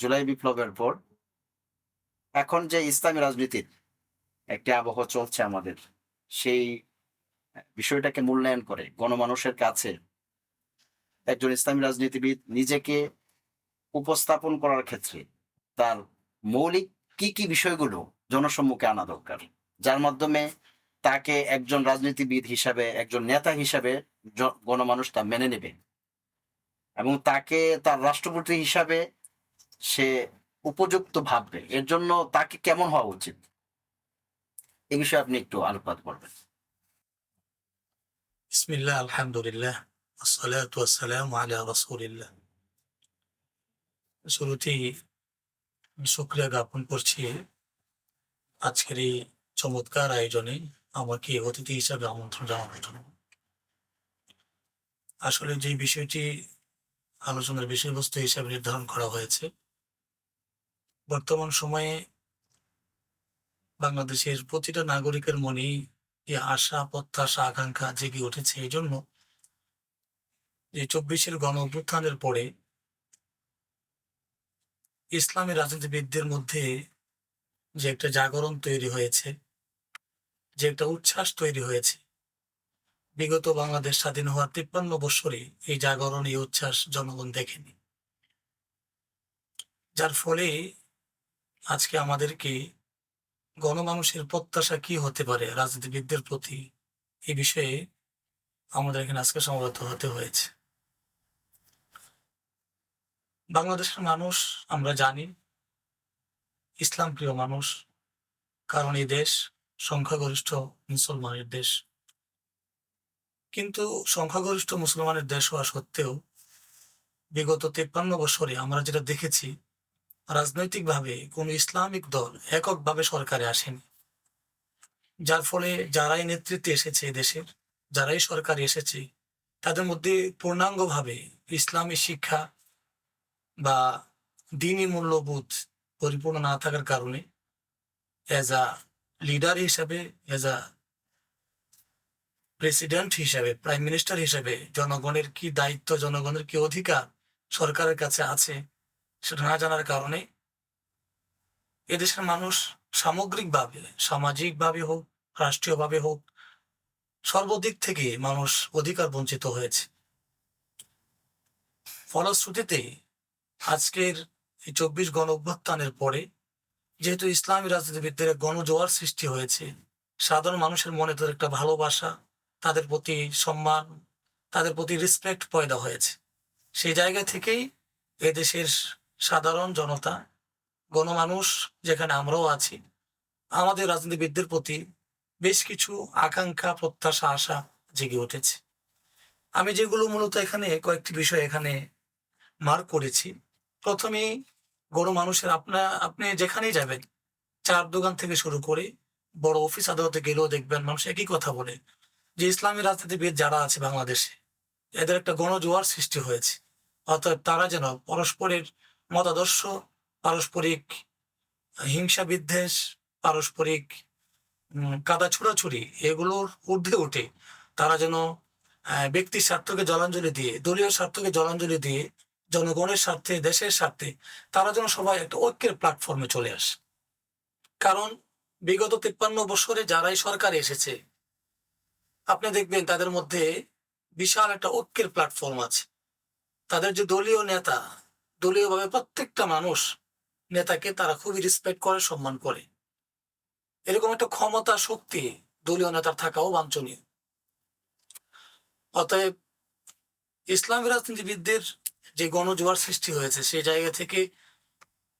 জুলাই বিপ্লবের পর এখন যে ইসলামী রাজনীতির একটি আবহ চলছে আমাদের, সেই বিষয়টাকে মূল্যায়ন করে গণমানুষের কাছে একজন ইসলামী রাজনীতিবিদ নিজেকে উপস্থাপন করার ক্ষেত্রে তার মৌলিক কি কি বিষয়গুলো জনসম্মুখে আনা দরকার? যার মাধ্যমে তাকে একজন রাজনীতিবিদ হিসাবে, একজন নেতা হিসাবে গণমানুষ তা মেনে নেবে এবং তাকে তার রাষ্ট্রপতি হিসাবে সে উপযুক্ত ভাববে। এর জন্য তাকে কেমন হওয়া উচিত? এই বিষয়ে আপনি একটু আলোকপাত করবেন। বিসমিল্লাহ, আলহামদুলিল্লাহ, আসসালাতু ওয়াসসালামু আলা রাসূলিল্লাহ। শুরুতেই শুকরিয়া জ্ঞাপন করছি আজকের এই চমৎকার আয়োজনে আমাকে অতিথি হিসাবে আমন্ত্রণ জানানোর জন্য। আসলে যে বিষয়টি আলোচনার বিষয়বস্তু হিসাবে নির্ধারণ করা হয়েছে বর্তমান সময়ে বাংলাদেশের প্রতিটা নাগরিকের মনেই এই আশা, প্রত্যাশা, আকাঙ্ক্ষা জেগে উঠেছে। এই জন্য যে চব্বিশের গণ অভ্যুত্থানের পরে ইসলামী রাজনীতিবিদদের মধ্যে যে একটা জাগরণ তৈরি হয়েছে, যে একটা উচ্ছ্বাস তৈরি হয়েছে, বিগত বাংলাদেশ স্বাধীন হওয়ার তিপ্পান্ন বৎসরে এই জাগরণ, এই উচ্ছ্বাস জনগণ দেখেনি। যার ফলে আজকে আমাদেরকে গণমানুষের প্রত্যাশা কি হতে পারে, রাজনীতিবিদদের প্রতি এই বিষয়ে আমাদের এখানে আজকে সমবেত হতে হয়েছে। বাংলাদেশের মানুষ আমরা জানি, ইসলাম প্রিয় মানুষ, কারণ এই দেশ সংখ্যাগরিষ্ঠ মুসলমানের দেশ। কিন্তু সংখ্যাগরিষ্ঠ মুসলমানের দেশ হওয়া সত্ত্বেও বিগত তেপ্পান্ন বছরে আমরা যেটা দেখেছি রাজনৈতিকভাবে কোনো ইসলামিক দল এককভাবে সরকারে আসেনি। যার ফলে যারাই নেতৃত্বে এসেছে দেশের, যারাই সরকারে এসেছে, তাদের মধ্যে পূর্ণাঙ্গভাবে ইসলামী শিক্ষা বা দিনী মূল্যবোধ পরিপূর্ণ না থাকার কারণে অ্যাজ আ লিডার হিসাবে অ্যাজ আ প্রেসিডেন্ট হিসাবে প্রাইম মিনিস্টার হিসাবে জনগণের কি দায়িত্ব, জনগণের কি অধিকার সরকারের কাছে আছে সেটা না জানার কারণে এদেশের মানুষ সামগ্রিকভাবে, সামাজিকভাবে হোক, রাষ্ট্রীয়ভাবে হোক, সর্বদিক থেকে মানুষ অধিকার বঞ্চিত হয়েছে। ফলশ্রুতিতে আজকের এই চব্বিশ গণ অভ্যুত্থানের পরে যেহেতু ইসলামী রাজনীতিবিদদের গণজোয়ার সৃষ্টি হয়েছে, সাধারণ মানুষের মনে তাদের একটা ভালোবাসা, তাদের প্রতি সম্মান, তাদের প্রতি রেসপেক্ট পয়দা হয়েছে। সেই জায়গা থেকেই এদেশের সাধারণ জনতা, গণমানুষ যেখানে আমরাও আছি, আমাদের রাজনীতিবিদদের প্রতি বেশ কিছু আকাঙ্ক্ষা, প্রত্যাশা, আশা জেগে উঠেছে। আমি যেগুলো মূলত এখানে কয়েকটি বিষয় এখানে মার্ক করেছি। প্রথমেই গণমানুষের আপনা, আপনি যেখানেই যাবেন, চার দোকান থেকে শুরু করে বড় অফিস আদালতে গেলেও দেখবেন মানুষ একই কথা বলে যে ইসলামী রাজনীতিবিদ যারা আছে বাংলাদেশে, এদের একটা গণজোয়ার সৃষ্টি হয়েছে। অর্থাৎ তারা যেন পরস্পরের মতাদর্শ পারস্পরিক হিংসা বিদ্বেষ পারস্পরিক কাদা ছোড়াছুড়ি এগুলোর ঊর্ধ্বে উঠে তারা যেন আহ, ব্যক্তির স্বার্থকে জলাঞ্জলি দিয়ে দলীয় স্বার্থকে জলাঞ্জলি দিয়ে জনগণের স্বার্থে দেশের স্বার্থে তারা যেন সবাই একটা ঐক্যের প্ল্যাটফর্মে চলে আসে। কারণ বিগত তিপ্পান্ন বছরে যারাই সরকারে এসেছে আপনি দেখবেন তাদের মধ্যে বিশাল একটা ঐক্যের প্ল্যাটফর্ম আছে। তাদের যে দলীয় নেতা দলীয়ভাবে প্রত্যেকটা মানুষ নেতাকে তারা খুবই রেসপেক্ট করে, সম্মান করে। এরকম একটা ক্ষমতা, শক্তি দলীয় নেতার থাকাও বাঞ্ছনীয়। অতএব ইসলামী রাজনীতিবিদদের যে গণজোয়ার সৃষ্টি হয়েছে, সেই জায়গা থেকে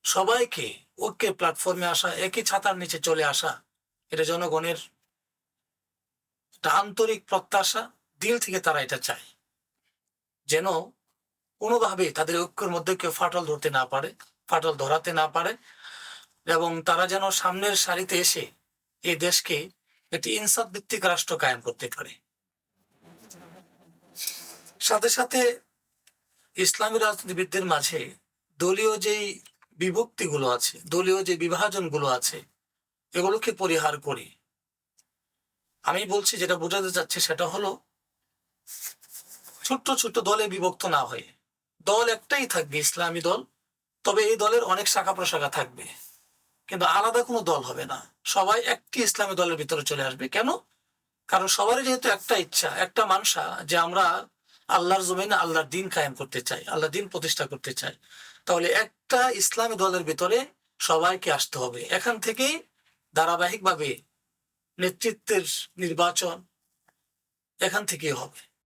সবাইকে ঐক্যের প্ল্যাটফর্মে আসা, একই ছাতার নিচে চলে আসা, এটা জনগণের আন্তরিক প্রত্যাশা, দিল থেকে তারা এটা চায়। যেন কোনোভাবে তাদের ঐক্যের মধ্যে কেউ ফাটল ধরতে না পারে, ফাটল ধরাতে না পারে এবং তারা যেন সামনের সারিতে এসে এই দেশকে একটি ইনসাফ ভিত্তিক রাষ্ট্র কায়েম করতে পারে। সাথে সাথে ইসলামী রাজনীতিবিদদের মাঝে দলীয় যেই বিভক্তিগুলো আছে, দলীয় যে বিভাজনগুলো আছে, এগুলোকে পরিহার করি আমি বলছি যেটা বোঝাতে চাচ্ছি সেটা হলো ছোট্ট ছোট্ট দলে বিভক্ত না হয়ে দল একটাই থাকবে, ইসলামী দল। তবে এই দলের অনেক শাখা প্রশাখা থাকবে। কিন্তু আলাদা কোনো দল হবে না। সবাই একটি ইসলামী দলের ভিতরে চলে আসবে। কেন? কারণ সবারই যেহেতু একটা ইচ্ছা, একটা মানসা যে আমরা আল্লাহর জমিনে আল্লাহর দিন কায়েম করতে চাই আল্লাহ দিন প্রতিষ্ঠা করতে চাই। তাহলে একটা ইসলামী দলের ভিতরে সবাইকে আসতে হবে। এখান থেকেই ধারাবাহিকভাবে নেতৃত্বের নির্বাচন এখান থেকেই হবে।